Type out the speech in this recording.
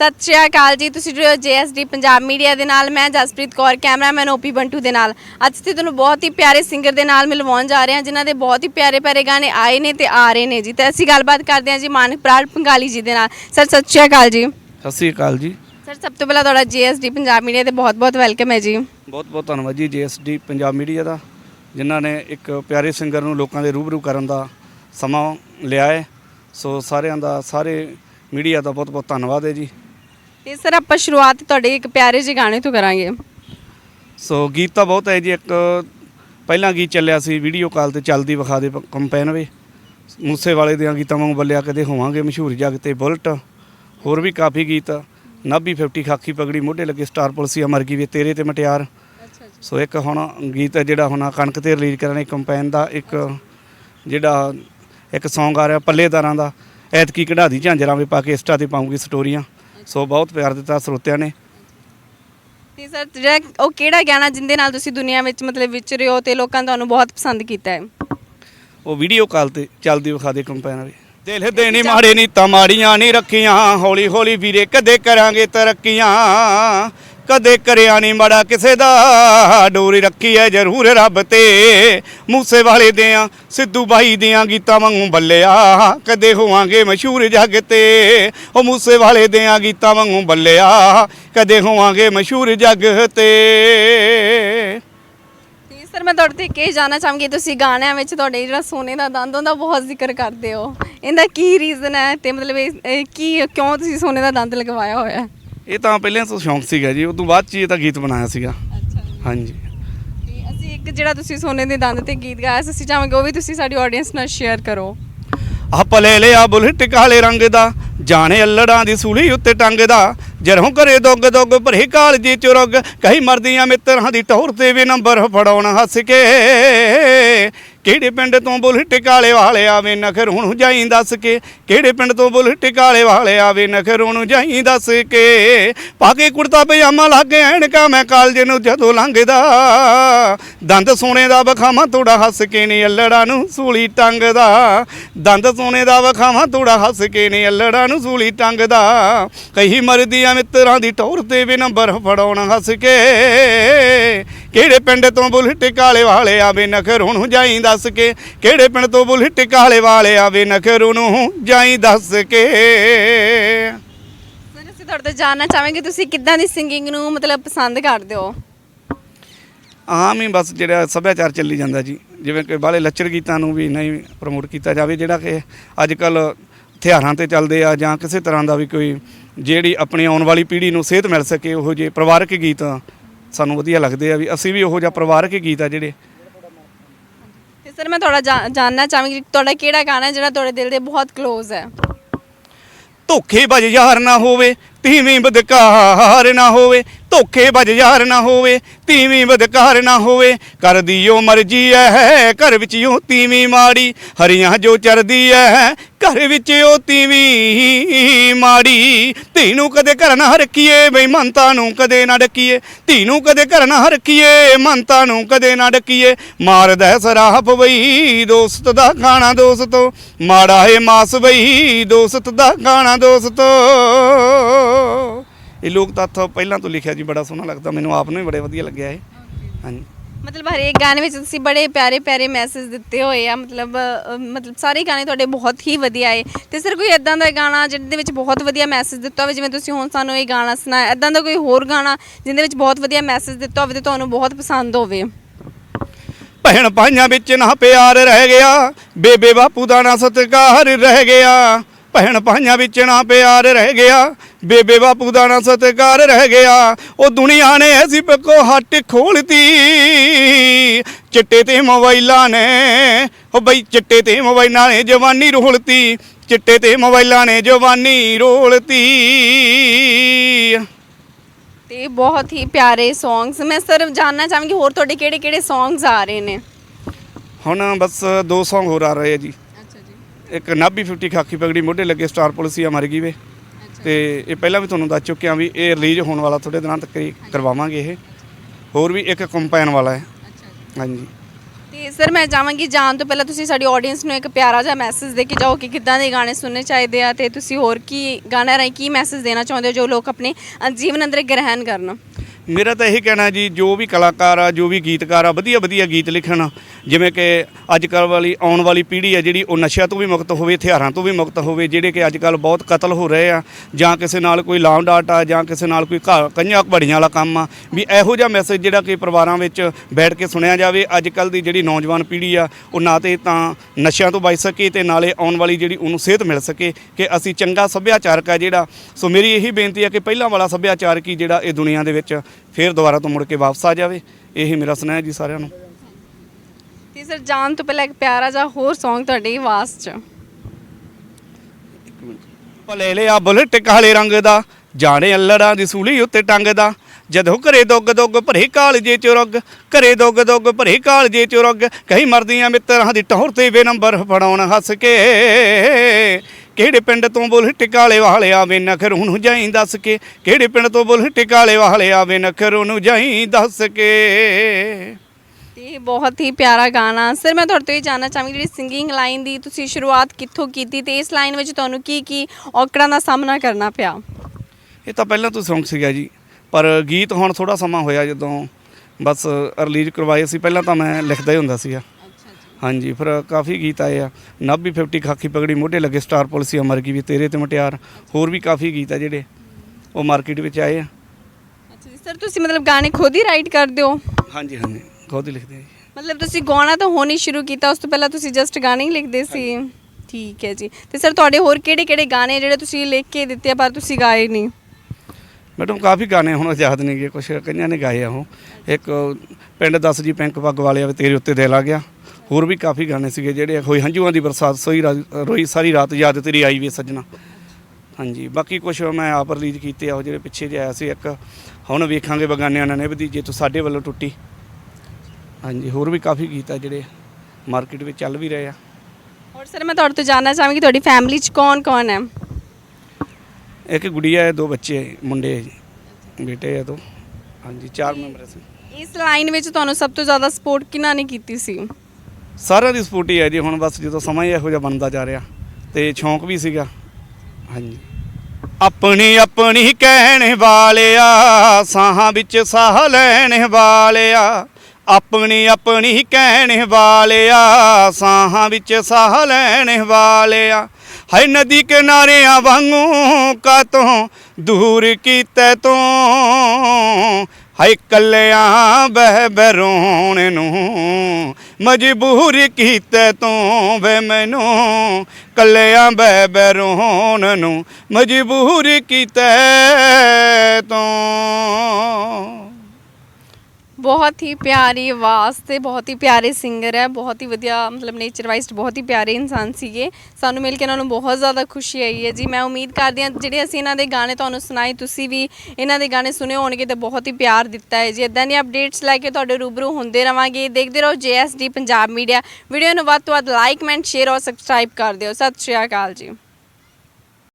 ਸਤਿ ਸ਼੍ਰੀ ਅਕਾਲ ਜੀ ਤੁਸੀਂ ਜੁੜੇ ਹੋ ਜੀਐਸਡੀ ਪੰਜਾਬ ਮੀਡੀਆ ਦੇ ਨਾਲ। ਮੈਂ ਜਸਪ੍ਰੀਤ ਕੌਰ ਕੈਮਰਾਮੈਨ ਓਪੀ ਬੰਟੂ ਦੇ ਨਾਲ। ਅੱਜ ਅਸੀਂ ਤੁਹਾਨੂੰ ਬਹੁਤ ਹੀ ਪਿਆਰੇ ਸਿੰਗਰ ਦੇ ਨਾਲ ਮਿਲਵਾਉਣ ਜਾ ਰਹੇ ਹਾਂ ਜਿਨ੍ਹਾਂ ਦੇ ਬਹੁਤ ਹੀ ਪਿਆਰੇ ਪਿਆਰੇ ਗਾਣੇ ਆਏ ਨੇ ਤੇ ਆ ਰਹੇ ਨੇ ਜੀ। ਤੇ ਅਸੀਂ ਗੱਲਬਾਤ ਕਰਦੇ ਹਾਂ ਜੀ ਮਾਨਕ ਪ੍ਰਾੜ ਪੰਗਾਲੀ ਜੀ ਦੇ ਨਾਲ। ਸਰ ਸਤਿ ਸ਼੍ਰੀ ਅਕਾਲ ਜੀ। ਸਤਿ ਸ੍ਰੀ ਅਕਾਲ ਜੀ। ਸਰ ਸਭ ਤੋਂ ਪਹਿਲਾਂ ਤੁਹਾਡਾ ਜੀਐਸਡੀ ਪੰਜਾਬ ਮੀਡੀਆ ਤੇ ਬਹੁਤ-ਬਹੁਤ ਵੈਲਕਮ ਹੈ ਜੀ। ਬਹੁਤ ਬਹੁਤ ਧੰਨਵਾਦ ਜੀ ਜੀਐਸਡੀ ਪੰਜਾਬ ਮੀਡੀਆ ਦਾ ਜਿਨ੍ਹਾਂ ਨੇ ਇੱਕ ਪਿਆਰੇ ਸਿੰਗਰ ਨੂੰ ਲੋਕਾਂ ਦੇ ਰੂਬਰੂ ਕਰਨ ਦਾ ਸਮਾਂ ਲਿਆ ਹੈ। ਸੋ ਸਾਰਿਆਂ ਦਾ ਸਾਰੇ ਮੀਡੀਆ ਦਾ ਬਹੁਤ ਬਹੁਤ ਧੰਨਵਾਦ ਹੈ ਜੀ। ਤੇ ਸਰ ਆਪਾਂ ਸ਼ੁਰੂਆਤ ਤੁਹਾਡੇ ਇੱਕ ਪਿਆਰੇ ਜਿਹੇ ਗਾਣੇ ਤੋਂ ਕਰਾਂਗੇ। ਸੋ ਗੀਤ ਤਾਂ ਬਹੁਤ ਹੈ ਜੀ ਇੱਕ ਪਹਿਲਾਂ ਗੀਤ ਚੱਲਿਆ ਸੀ ਵੀਡੀਓ ਕਾਲ ਤੇ ਚੱਲਦੀ ਵਿਖਾ ਦੇ ਕੰਪੈਨ ਵੇ। ਮੂਸੇ ਵਾਲੇ ਦੀਆਂ ਗੀਤਾਂ ਵਾਂਗੂ ਬੱਲਿਆ ਕਦੇ ਹੋਵਾਂਗੇ ਮਸ਼ਹੂਰ ਜੱਗ ਤੇ ਬੁਲਟ। ਹੋਰ ਵੀ ਕਾਫੀ ਗੀਤ ਨਾਭੀ 50 ਖਾਕੀ ਪਗੜੀ ਮੋਢੇ ਲੱਗੇ ਸਟਾਰ ਪੁਲਸੀ ਅਮਰ ਗਈ ਵੇ ਤੇਰੇ ਤੇ ਮਟਿਆਰ। ਸੋ ਇੱਕ ਹੁਣ ਗੀਤ ਹੈ ਜਿਹੜਾ ਹੁਣ ਕਣਕ ਤੇ ਰਿਲੀਜ਼ ਕਰਨਾ ਕੰਪੈਨ ਦਾ ਇੱਕ ਜਿਹੜਾ ਇੱਕ Song ਆ ਰਿਹਾ ਪੱਲੇਦਾਰਾਂ ਦਾ। ਐਤਕੀ ਕਢਾ ਦੀ ਝਾਂਜਰਾਂ ਵੇ ਪਾ ਕੇ ਇੰਸਟਾ ਤੇ ਪਾਉਂਗੀ ਸਟੋਰੀਆਂ ਸੋ ਬਹੁਤ ਪਿਆਰ ਦਿੱਤਾ ਸਰੋਤਿਆਂ ਨੇ। ਤੇ ਸਰ ਜਿਹੜਾ ਉਹ ਕਿਹੜਾ ਗਾਣਾ ਜਿੰਦੇ ਨਾਲ ਤੁਸੀਂ ਦੁਨੀਆ ਵਿੱਚ ਮਤਲਬ ਵਿਚਰੇ ਹੋ ਤੇ ਲੋਕਾਂ ਨੇ ਤੁਹਾਨੂੰ ਬਹੁਤ ਪਸੰਦ ਕੀਤਾ ਹੈ? ਉਹ ਵੀਡੀਓ ਕਾਲ ਤੇ ਚੱਲਦੀ ਵਿਖਾ ਦੇ ਕੰਪੈਨ ਵੇ ਦਿਲ ਦੇ ਨੀ ਮਾੜੇ ਨੀ ਤਾਂ ਮਾੜੀਆਂ ਨਹੀਂ ਰੱਖੀਆਂ ਹੌਲੀ ਹੌਲੀ ਵੀਰੇ ਕਦੇ ਕਰਾਂਗੇ ਤਰੱਕੀਆਂ। ਕਦੇ ਕਰਿਆ ਨਹੀਂ ਮਾੜਾ ਕਿਸੇ ਦਾ। ਡੋਰੀ ਰੱਖੀ ਐ ਜ਼ਰੂਰ ਰੱਬ ਤੇ। ਮੂਸੇ ਵਾਲੇ ਦਿਆਂ, ਸਿੱਧੂ ਬਾਈ ਦਿਆਂ ਗੀਤਾਂ ਵਾਂਗੂ ਬੱਲਿਆ। ਕਦੇ ਹੋਵਾਂਗੇ ਮਸ਼ਹੂਰ ਜੱਗ ਤੇ। ਉਹ ਮੂਸੇ ਵਾਲੇ ਦਿਆਂ ਗੀਤਾਂ ਵਾਂਗੂ ਬੱਲਿਆ। ਕਦੇ ਹੋਵਾਂਗੇ ਮਸ਼ਹੂਰ ਜੱਗ ਤੇ। ਤੇ ਸਰ ਮੈਂ ਤੁਹਾਡੇ ਤੋਂ ਇਹ ਜਾਨਣਾ ਚਾਹਾਂਗੀ, ਤੁਸੀਂ ਗਾਣਿਆਂ ਵਿੱਚ ਤੁਹਾਡੇ ਜਿਹੜਾ ਸੋਨੇ ਦਾ ਦੰਦ ਹੁੰਦਾ, ਬਹੁਤ ਜ਼ਿਕਰ ਕਰਦੇ ਹੋ। ਇਹਦਾ ਕੀ ਰੀਜ਼ਨ ਹੈ ਤੇ ਮਤਲਬ ਇਹ ਇਹ ਕੀ, ਕਿਉਂ ਤੁਸੀਂ ਸੋਨੇ ਦਾ ਦੰਦ ਲਗਵਾਇਆ ਹੋਇਆ ਹੈ? ਇਹ ਤਾਂ ਪਹਿਲਾਂ ਤੋਂ ਸ਼ੌਂਕ ਸੀਗਾ ਜੀ ਉਸ ਤੋਂ ਬਾਅਦ ਚ ਇਹ ਤਾਂ ਗੀਤ ਬਣਾਇਆ ਸੀਗਾ। ਅੱਛਾ ਹਾਂਜੀ। ਤੇ ਅਸੀਂ ਇੱਕ ਜਿਹੜਾ ਤੁਸੀਂ ਸੋਨੇ ਦੇ ਦੰਦ ਤੇ ਗੀਤ ਗਾਇਆ ਸੀ ਅਸੀਂ ਚਾਹਾਂਗੇ ਉਹ ਵੀ ਤੁਸੀਂ ਸਾਡੀ ਆਡੀਅנס ਨਾਲ ਸ਼ੇਅਰ ਕਰੋ। ਆਪ ਲੈ ਲਿਆ ਬੁਲਟ ਕਾਲੇ ਰੰਗ ਦਾ ਜਾਣੇ ਅੱਲੜਾਂ ਦੀ ਸੂਲੀ ਉੱਤੇ ਟੰਗਦਾ ਜਰੋਂ ਕਰੇ ਦੁੱਗ ਦੁੱਗ ਭਰੇ ਕਾਲਜੀ ਚੁਰਗ ਕਈ ਮਰਦੀਆਂ ਮਿੱਤਰਾਂ ਦੀ ਟੌਰ ਤੇ ਵੀ ਨੰਬਰ ਫੜਾਉਣ ਹੱਸ ਕੇ। ਕਿਹੜੇ ਪਿੰਡ ਤੋਂ ਬੁਲਟ ਟਿਕਾਲੇ ਵਾਲੇ ਆਵੇ ਨਖਰੋਂ ਨੂੰ ਜਾਈ ਦੱਸ ਕੇ? ਕਿਹੜੇ ਪਿੰਡ ਤੋਂ ਬੁਲਟ ਟਿਕਾਲੇ ਵਾਲੇ ਆਵੇ ਨਖਰੋਂ ਨੂੰ ਜਾਈ ਦੱਸ ਕੇ? ਪਾ ਕੇ ਕੁੜਤਾ ਪਜਾਮਾ ਲਾਗੇ ਐਣਕਾ ਮੈਂ ਕਾਲਜ ਨੂੰ ਜਦੋਂ ਲੰਘਦਾ। ਦੰਦ ਸੋਨੇ ਦਾ ਵਖਾਵਾਂ ਤੋੜਾ ਹੱਸ ਕੇ ਨਹੀਂ ਅੱਲੜਾਂ ਨੂੰ ਸੂਲੀ ਟੰਗਦਾ। ਦੰਦ ਸੋਨੇ ਦਾ ਵਖਾਵਾਂ ਤੋੜਾ ਹੱਸ ਕੇ ਨਹੀਂ ਅੱਲੜਾਂ ਨੂੰ ਸੂਲੀ ਟੰਗਦਾ। ਕਈ ਮਰਦੀਆਂ ਮਿੱਤਰਾਂ ਦੀ ਟੌਰ ਤੇ ਵੀ ਨੰਬਰ ਫੜਾਉਣ ਹੱਸ ਕੇ। ਕਿਹੜੇ ਪਿੰਡ ਤੋਂ ਬੁਲਟ ਕਾਲੇ ਵਾਲੇ ਆਵੇ ਨਖਰੋਂ ਨੂੰ ਜਾਈ ਦੱਸ ਕੇ। ਕਿਹੜੇ ਪਿੰਡ ਤੋਂ ਬੁਲਟ ਕਾਲੇ ਵਾਲੇ ਆਵੇ ਨਖਰੋਂ ਨੂੰ ਜਾਈ ਦੱਸ ਕੇ। ਸਰ ਅਸੀਂ ਤੁਹਾਡੇ ਤੋਂ ਜਾਨਣਾ ਚਾਹਾਂਗੇ ਤੁਸੀਂ ਕਿੱਦਾਂ ਦੀ ਸਿੰਗਿੰਗ ਨੂੰ ਮਤਲਬ ਪਸੰਦ ਕਰਦੇ ਹੋ? ਆਮ ਹੀ ਬਸ ਜਿਹੜਾ ਸੱਭਿਆਚਾਰ ਚੱਲੀ ਜਾਂਦਾ ਜੀ। ਜਿਵੇਂ ਕਿ ਬਾਲੇ ਲੱਚਰ ਗੀਤਾਂ ਨੂੰ ਵੀ ਨਹੀਂ ਪ੍ਰਮੋਟ ਕੀਤਾ ਜਾਵੇ ਜਿਹੜਾ ਕਿ ਅੱਜ ਕੱਲ ਹਥਿਆਰਾਂ ਤੇ ਚੱਲਦੇ ਆ ਜਾਂ ਕਿਸੇ ਤਰ੍ਹਾਂ ਦਾ ਵੀ ਕੋਈ ਜਿਹੜੀ ਆਪਣੀ ਆਉਣ ਵਾਲੀ ਪੀੜ੍ਹੀ ਨੂੰ ਸੇਧ ਮਿਲ ਸਕੇ ਉਹੋ ਜਿਹੇ ਪਰਿਵਾਰਕ ਗੀਤ ਸਾਨੂੰ ਵਧੀਆ ਲੱਗਦੇ ਆ ਵੀ ਅਸੀਂ ਵੀ ਉਹੋ ਜਿਹਾ ਪਰਿਵਾਰਕ ਗੀਤ ਆ ਜਿਹੜੇ ਤੇ ਸਰ ਮੈਂ ਤੁਹਾਡਾ ਜਾ- ਜਾਣਨਾ ਚਾਹਾਂਗੀ ਤੁਹਾਡਾ ਕਿਹੜਾ ਗਾਣਾ ਹੈ ਜਿਹੜਾ ਤੁਹਾਡੇ ਦਿਲ ਦੇ ਬਹੁਤ ক্লোਜ਼ ਹੈ? ਧੋਖੇ ਬਜ ਯਾਰ ਨਾ ਹੋਵੇ ਤੀਵੀਂ ਬਦਕਾਰ ਨਾ ਹੋਵੇ ਧੋਖੇ ਬਜਾਰ ਨਾ ਹੋਵੇ, ਤੀਵੀਂ ਬਦਕਾਰ ਨਾ ਹੋਵੇ। ਕਰਦੀ ਓ ਮਰਜ਼ੀ ਐ, ਘਰ ਵਿੱਚ ਓ ਤੀਵੀਂ ਮਾੜੀ, ਹਰੀਆਂ ਜੋ ਚਰਦੀ ਐ, ਘਰ ਵਿੱਚ ਓ ਤੀਵੀਂ ਮਾੜੀ। ਧੀ ਨੂੰ ਕਦੇ ਘਰ ਨਾ ਰੱਖੀਏ ਬਈ ਮੰਤਾ ਨੂੰ ਕਦੇ ਨਾ ਡਕੀਏ। ਧੀ ਨੂੰ ਕਦੇ ਘਰ ਨਾ ਰੱਖੀਏ ਮੰਤਾ ਨੂੰ ਕਦੇ ਨਾ ਡਕੀਏ। ਮਾਰਦਾ ਸਰਾਪ ਬਈ, ਦੋਸਤ ਦਾ ਖਾਣਾ ਦੋਸਤੋ। ਮਾੜਾ ਏ ਮਾਸ ਬਈ, ਦੋਸਤ ਦਾ ਖਾਣਾ ਦੋਸਤੋ। ਇਹ ਲੋਕ ਤੱਥ ਪਹਿਲਾਂ ਤੋਂ ਲਿਖਿਆ ਜੀ ਬੜਾ ਸੋਹਣਾ ਲੱਗਦਾ ਮੈਨੂੰ ਆਪ ਨੂੰ ਵੀ ਬੜੇ ਵਧੀਆ ਲੱਗਿਆ ਇਹ। ਹਾਂਜੀ। ਮਤਲਬ ਹਰੇਕ ਗਾਣੇ ਵਿੱਚ ਤੁਸੀਂ ਬੜੇ ਪਿਆਰੇ ਪਿਆਰੇ ਮੈਸੇਜ ਦਿੱਤੇ ਹੋਏ ਆ ਮਤਲਬ ਅ, ਮਤਲਬ ਸਾਰੇ ਗਾਣੇ ਤੁਹਾਡੇ ਬਹੁਤ ਹੀ ਵਧੀਆ ਏ ਤੇ ਸਰ ਕੋਈ ਇਦਾਂ ਦਾ ਗਾਣਾ ਜਿਹਦੇ ਵਿੱਚ ਬਹੁਤ ਵਧੀਆ ਮੈਸੇਜ ਦਿੱਤਾ ਹੋਵੇ ਜਿਵੇਂ ਤੁਸੀਂ ਹੁਣ ਸਾਨੂੰ ਇਹ ਗਾਣਾ ਸੁਣਾਇਆ ਇਦਾਂ ਦਾ ਕੋਈ ਹੋਰ ਗਾਣਾ ਜਿਹਦੇ ਵਿੱਚ ਬਹੁਤ ਵਧੀਆ ਮੈਸੇਜ ਦਿੱਤਾ ਹੋਵੇ ਤੇ ਤੁਹਾਨੂੰ ਬਹੁਤ ਪਸੰਦ ਹੋਵੇ? ਭੈਣ ਭਾਈਆਂ ਵਿੱਚ ਨਾ ਪਿਆਰ ਰਹਿ ਗਿਆ ਬੇਬੇ ਬਾਪੂ ਦਾ ਨਾ ਸਤਿਕਾਰ ਰਹਿ ਗਿਆ। ਭੈਣ ਭਾਈਆਂ ਵਿੱਚ ਨਾ ਪਿਆਰ ਰਹਿ ਗਿਆ ਬੇਬੇ ਬਾਪੂ ਦਾ ਨਾ ਸਤਿਕਾਰ ਰਹਿ ਗਿਆ। ਉਹ ਦੁਨੀਆ ਨੇ ਐਸੀ ਪੱਕੋ ਹੱਟ ਖੋਲਤੀ। ਚਿੱਟੇ ਤੇ ਮੋਬਾਈਲਾਂ ਨੇ ਉਹ ਬਈ ਚਿੱਟੇ ਤੇ ਮੋਬਾਈਲਾਂ ਨੇ ਜਵਾਨੀ ਰੋਲਤੀ। ਚਿੱਟੇ ਤੇ ਮੋਬਾਈਲਾਂ ਨੇ ਜਵਾਨੀ ਰੋਲਤੀ। ਤੇ ਬਹੁਤ ਹੀ ਪਿਆਰੇ ਸੌਂਗਸ ਮੈਂ ਸਰ ਜਾਨਣਾ ਚਾਹਾਂਗੀ ਹੋਰ ਤੁਹਾਡੇ ਕਿਹੜੇ ਕਿਹੜੇ ਸੌਂਗਸ ਆ ਰਹੇ ਨੇ? ਹੁਣ ਬਸ ਦੋ Song ਹੋਰ ਆ ਰਹੇ ਆ ਜੀ। ਅੱਛਾ ਜੀ। ਇੱਕ ਨਾਭੀ 50 ਖਾਕੀ ਪਗੜੀ ਮੋਢੇ ਲੱਗੇ ਸਟਾਰ ਪੁਲਿਸੀ ਆ ਮਰ ਗਈ ਵੇ। ਤੇ ਇਹ ਪਹਿਲਾਂ ਵੀ ਤੁਹਾਨੂੰ ਦੱਸ ਚੁੱਕਿਆ ਵੀ ਇਹ ਰਿਲੀਜ਼ ਹੋਣ ਵਾਲਾ ਥੋੜੇ ਦਿਨਾਂ ਤੱਕ ਹੀ ਕਰਵਾਵਾਂਗੇ ਇਹ। ਹੋਰ ਵੀ ਇੱਕ ਕੰਪੈਨ ਵਾਲਾ ਹੈ। ਹਾਂਜੀ। ਤੇ ਸਰ ਮੈਂ ਚਾਹਾਂਗੀ ਜਾਣ ਤੋਂ ਪਹਿਲਾਂ ਤੁਸੀਂ ਸਾਡੀ ਆਡੀਅנס ਨੂੰ ਇੱਕ ਪਿਆਰਾ ਜਿਹਾ ਮੈਸੇਜ ਦੇ ਕੇ ਜਾਓ ਕਿ ਕਿੱਦਾਂ ਦੇ ਗਾਣੇ ਸੁਣਨੇ ਚਾਹੀਦੇ ਆ ਤੇ ਤੁਸੀਂ ਹੋਰ ਕੀ ਗਾਣਾ ਰਾਹੀਂ ਕੀ ਮੈਸੇਜ ਦੇਣਾ ਚਾਹੁੰਦੇ ਹੋ ਜੋ ਲੋਕ ਆਪਣੇ ਜੀਵਨ ਅੰਦਰ ਗ੍ਰਹਿਣ ਕਰਨ। ਮੇਰਾ ਤਾਂ ਇਹੀ ਕਹਿਣਾ ਜੀ, ਜੋ ਵੀ ਕਲਾਕਾਰ ਆ, ਜੋ ਵੀ ਗੀਤਕਾਰ ਆ, ਵਧੀਆ ਵਧੀਆ ਗੀਤ ਲਿਖਣ। ਜਿਵੇਂ ਕਿ ਅੱਜ ਕੱਲ੍ਹ ਵਾਲੀ ਆਉਣ ਵਾਲੀ ਪੀੜ੍ਹੀ ਆ ਜਿਹੜੀ ਉਹ ਨਸ਼ਿਆਂ ਤੋਂ ਵੀ ਮੁਕਤ ਹੋਵੇ, ਹਥਿਆਰਾਂ ਤੋਂ ਵੀ ਮੁਕਤ ਹੋਵੇ, ਜਿਹੜੇ ਕਿ ਅੱਜ ਕੱਲ੍ਹ ਬਹੁਤ ਕਤਲ ਹੋ ਰਹੇ ਆ, ਜਾਂ ਕਿਸੇ ਨਾਲ ਕੋਈ ਲਾਮ ਡਾਟ ਆ, ਜਾਂ ਕਿਸੇ ਨਾਲ ਕੋਈ ਘਰ ਕੰਨਿਆ ਬੜੀਆਂ ਵਾਲਾ ਕੰਮ ਆ, ਵੀ ਇਹੋ ਜਿਹਾ ਮੈਸੇਜ ਜਿਹੜਾ ਕਿ ਪਰਿਵਾਰਾਂ ਵਿੱਚ ਬੈਠ ਕੇ ਸੁਣਿਆ ਜਾਵੇ ਅੱਜ ਕੱਲ੍ਹ ਦੀ ਜਿਹੜੀ ਨੌਜਵਾਨ ਪੀੜ੍ਹੀ ਆ, ਉਹ ਨਾ ਤੇ ਤਾਂ ਨਸ਼ਿਆਂ ਤੋਂ ਬਚ ਸਕੇ ਤੇ ਨਾਲੇ ਆਉਣ ਵਾਲੀ ਜਿਹੜੀ ਉਹਨੂੰ ਸਿਹਤ ਮਿਲ ਸਕੇ ਕਿ ਅਸੀਂ ਚੰਗਾ ਸੱਭਿਆਚਾਰਕ ਆ ਜਿਹੜਾ। ਸੋ ਮੇਰੀ ਇਹੀ ਬੇਨਤੀ ਆ ਕਿ ਪਹਿਲਾਂ ਵਾਲਾ ਸੱਭਿਆਚਾਰਕ ਹੀ ਜਿਹੜਾ ਇਹ ਦੁਨੀਆ ਦੇ ਵਿੱਚ ਫੇਰ ਦੁਬਾਰਾ ਤੋਂ ਮੁੜ ਕੇ ਵਾਪਸ ਆ ਜਾਵੇ ਇਹੀ ਮੇਰਾ ਸੁਨੇਹਾ ਜੀ ਸਾਰਿਆਂ ਨੂੰ। ਤੇ ਸਰ ਜਾਣ ਤੋਂ ਪਹਿਲਾਂ ਇੱਕ ਪਿਆਰਾ ਜਿਹਾ ਹੋਰ Song ਤੁਹਾਡੀ ਆਵਾਜ਼ 'ਚ। ਭਲੇ ਲਿਆ ਬੁਲਟ ਕਾਲੇ ਰੰਗ ਦਾ ਜਾਣੇ ਅల్లੜਾਂ ਦੀ ਸੂਲੀ ਉੱਤੇ ਟੰਗਦਾ ਜਦੋਂ ਘਰੇ ਦੁੱਗ ਦੁੱਗ ਭਰੇ ਕਾਲਜੇ ਚ ਰੁੱਗ ਘਰੇ ਦੁੱਗ ਦੁੱਗ ਭਰੇ ਕਾਲਜੇ ਚ ਰੁੱਗ ਕਈ ਮਰਦੀਆਂ ਮਿੱਤਰਾਂ ਦੀ ਟੌਰ ਤੇ ਵੇ ਨੰਬਰ ਫੜਾਉਣ ਹੱਸ ਕੇ। ਕਿਹੜੇ ਪਿੰਡ ਤੋਂ ਬੁਲ ਟਿਕਾਲੇ ਵਾਲੇ ਆਵੇ ਨਖਰ ਨੂੰ ਜਾਈ ਦੱਸ ਕੇ? ਕਿਹੜੇ ਪਿੰਡ ਤੋਂ ਬੁਲ ਟਿਕਾਲੇ ਵਾਲੇ ਆਵੇ ਨਖਰ ਨੂੰ ਜਾਈ ਦੱਸ ਕੇ? ਇਹ ਬਹੁਤ ਹੀ ਪਿਆਰਾ ਗਾਣਾ। ਸਰ ਮੈਂ ਤੁਹਾਡੇ ਤੋਂ ਇਹ ਜਾਨਣਾ ਚਾਹਾਂਗੀ ਜਿਹੜੀ ਸਿੰਗਿੰਗ ਲਾਈਨ ਦੀ ਤੁਸੀਂ ਸ਼ੁਰੂਆਤ ਕਿੱਥੋਂ ਕੀਤੀ ਤੇ ਇਸ ਲਾਈਨ ਵਿੱਚ ਤੁਹਾਨੂੰ ਕੀ ਕੀ ਔਕੜਾਂ ਦਾ ਸਾਹਮਣਾ ਕਰਨਾ ਪਿਆ? ਇਹ ਤਾਂ ਪਹਿਲਾਂ ਤੋਂ ਸੌਂਗ ਸੀਗਾ ਜੀ ਪਰ ਗੀਤ ਹੁਣ ਥੋੜਾ ਸਮਾਂ ਹੋਇਆ ਜਦੋਂ ਬਸ ਰਿਲੀਜ਼ ਕਰਵਾਏ ਸੀ। ਪਹਿਲਾਂ ਤਾਂ ਮੈਂ ਲਿਖਦਾ ਹੀ ਹੁੰਦਾ ਸੀਗਾ। ਹਾਂਜੀ ਫਿਰ ਕਾਫੀ ਗੀਤ ਆਏ ਆ। ਨਾਭੀ 50 ਖਾਕੀ ਪਗੜੀ ਮੋਢੇ ਲੱਗੇ ਸਟਾਰ ਪਾਲਿਸੀ ਅਮਰ ਕੀ ਵੀ ਤੇਰੇ ਤੇ ਮਟਿਆਰ। ਹੋਰ ਵੀ ਕਾਫੀ ਗੀਤ ਆ ਜਿਹੜੇ ਉਹ ਮਾਰਕੀਟ ਵਿੱਚ ਆਏ ਆ। ਅੱਛਾ ਜੀ ਸਰ ਤੁਸੀਂ ਮਤਲਬ ਗਾਣੇ ਖੁਦ ਹੀ ਰਾਈਟ ਕਰਦੇ ਹੋ? ਹਾਂਜੀ ਹਾਂਜੀ ਖੁਦ ਹੀ ਲਿਖਦੇ ਆ ਜੀ। ਮਤਲਬ ਤੁਸੀਂ ਗਾਉਣਾ ਤਾਂ ਹੋਣੀ ਸ਼ੁਰੂ ਕੀਤਾ ਉਸ ਤੋਂ ਪਹਿਲਾਂ ਤੁਸੀਂ ਜਸਟ ਗਾਣੇ ਹੀ ਲਿਖਦੇ ਸੀ। ਠੀਕ ਹੈ ਜੀ। ਤੇ ਸਰ ਤੁਹਾਡੇ ਹੋਰ ਕਿਹੜੇ ਕਿਹੜੇ ਗਾਣੇ ਜਿਹੜੇ ਤੁਸੀਂ ਲਿਖ ਕੇ ਦਿੱਤੇ ਆ ਪਰ ਤੁਸੀਂ ਗਾਏ ਨਹੀਂ? ਮੈਡਮ ਕਾਫੀ ਗਾਣੇ ਹੁਣ ਯਾਦ ਨਹੀਂ ਗਏ ਕੁਛ ਕਈਆਂ ਨੇ ਗਾਏ ਆ ਉਹ। ਇੱਕ ਪਿੰਡ ਦੱਸ ਜੀ ਪਿੰਕ ਪੱਗ ਵਾਲਿਆ ਵੇ ਤੇਰੇ ਉੱਤੇ ਦਿਲ ਆ ਗਿਆ। ਹੋਰ ਵੀ ਕਾਫੀ ਗਾਣੇ ਸੀਗੇ ਜਿਹੜੇ ਹੋਈ ਹੰਝੂਆਂ ਦੀ ਬਰਸਾਤ ਸੋਈ ਰੋਈ ਸਾਰੀ ਰਾਤ ਯਾਦ ਤੇਰੀ ਆਈ ਵੇ ਸੱਜਣਾ। ਹਾਂਜੀ ਬਾਕੀ ਕੁਛ ਮੈਂ ਆਪ ਰਿਲੀਜ਼ ਕੀਤੇ ਆ ਉਹ ਜਿਹੜੇ ਪਿੱਛੇ ਜੇ ਆਇਆ ਸੀ ਇੱਕ ਹੁਣ ਵੇਖਾਂਗੇ ਬਗਾਨਿਆਂ ਨੇ ਵੀ ਜੇ ਤੂੰ ਸਾਡੇ ਵੱਲੋਂ ਟੁੱਟੀ। ਹਾਂਜੀ ਹੋਰ ਵੀ ਕਾਫੀ ਗੀਤ ਆ ਜਿਹੜੇ ਮਾਰਕੀਟ ਵਿੱਚ ਚੱਲ ਵੀ ਰਹੇ ਆ। ਔਰ ਸਰ ਮੈਂ ਤੁਹਾਡੇ ਤੋਂ ਜਾਨਣਾ ਚਾਹਾਂਗੀ ਤੁਹਾਡੀ ਫੈਮਿਲੀ 'ਚ ਕੌਣ ਕੌਣ ਹੈ? ਇੱਕ ਗੁੜੀਆ ਹੈ ਦੋ ਬੱਚੇ ਮੁੰਡੇ ਬੇਟੇ ਹੈ ਦੋ। ਹਾਂਜੀ ਚਾਰ ਮੈਂਬਰ ਸੀ ਇਸ ਲਾਈਨ ਵਿੱਚ ਤੁਹਾਨੂੰ ਸਭ ਤੋਂ ਜ਼ਿਆਦਾ ਸਪੋਰਟ ਕਿਹਨਾਂ ਨੇ ਕੀਤੀ ਸੀ? ਸਾਰਿਆਂ ਦੀ ਸਪੋਰਟ ਹੀ ਹੈ ਜੀ, ਹੁਣ ਬਸ ਜਦੋਂ ਸਮਾਂ ਹੀ ਇਹੋ ਜਿਹਾ ਬਣਦਾ ਜਾ ਰਿਹਾ ਤੇ ਸ਼ੌਂਕ ਵੀ ਸੀਗਾ। ਹਾਂਜੀ। ਆਪਣੀ ਆਪਣੀ ਕਹਿਣ ਵਾਲਿਆ, ਸਾਹਾਂ ਵਿੱਚ ਸਾਹ ਲੈਣ ਵਾਲਿਆ, ਆਪਣੀ ਆਪਣੀ ਕਹਿਣ ਵਾਲਿਆ, ਸਾਹਾਂ ਵਿੱਚ ਸਾਹ ਲੈਣ ਵਾਲਿਆ, ਹਾਏ ਨਦੀ ਕਿਨਾਰਿਆਂ ਵਾਂਗੂ ਕਾਤੋਂ ਦੂਰ ਕੀਤੇ ਤੋਂ, ਹਾਏ ਕੱਲਿਆਂ ਬਹਿ ਬਰੋਣ ਨੂੰ ਮਜਬੂਰ ਕੀਤੇ ਤੋਂ ਵੇ ਮੈਨੂੰ ਕੱਲਿਆਂ ਬੈ ਰੋਣ ਨੂੰ ਮਜਬੂਰ ਕੀਤੇ ਤੋਂ। ਬਹੁਤ ਹੀ ਪਿਆਰੀ ਆਵਾਜ਼ ਤੇ ਬਹੁਤ ਹੀ ਪਿਆਰੇ ਸਿੰਗਰ ਹੈ, ਬਹੁਤ ਹੀ ਵਧੀਆ ਮਤਲਬ ਨੇਚਰ ਵਾਈਜ਼ ਬਹੁਤ ਹੀ ਪਿਆਰੇ ਇਨਸਾਨ ਸੀਗੇ। ਸਾਨੂੰ ਮਿਲ ਕੇ ਇਹਨਾਂ ਨੂੰ ਬਹੁਤ ਜ਼ਿਆਦਾ ਖੁਸ਼ੀ ਆਈ ਹੈ ਜੀ। ਮੈਂ ਉਮੀਦ ਕਰਦੀ ਹਾਂ ਜਿਹੜੇ ਅਸੀਂ ਇਹਨਾਂ ਦੇ ਗਾਣੇ ਤੁਹਾਨੂੰ ਸੁਣਾਏ, ਤੁਸੀਂ ਵੀ ਇਹਨਾਂ ਦੇ ਗਾਣੇ ਸੁਣੇ ਹੋਣਗੇ ਤੇ ਬਹੁਤ ਹੀ ਪਿਆਰ ਦਿੱਤਾ ਹੈ ਜੀ। ਇਦਾਂ ਦੀਆਂ ਅਪਡੇਟਸ ਲੈ ਕੇ ਤੁਹਾਡੇ ਰੂਬਰੂ ਹੁੰਦੇ ਰਵਾਂਗੇ। ਦੇਖਦੇ ਰਹੋ ਜੀਐਸਡੀ ਪੰਜਾਬ ਮੀਡੀਆ ਵੀਡੀਓ ਨੂੰ ਵੱਧ ਤੋਂ ਵੱਧ ਲਾਈਕ ਕਮੈਂਟ ਸ਼ੇਅਰ ਔਰ ਸਬਸਕ੍ਰਾਈਬ ਕਰ ਦਿਓ। ਸਤਿ ਸ਼੍ਰੀ ਅਕਾਲ ਜੀ।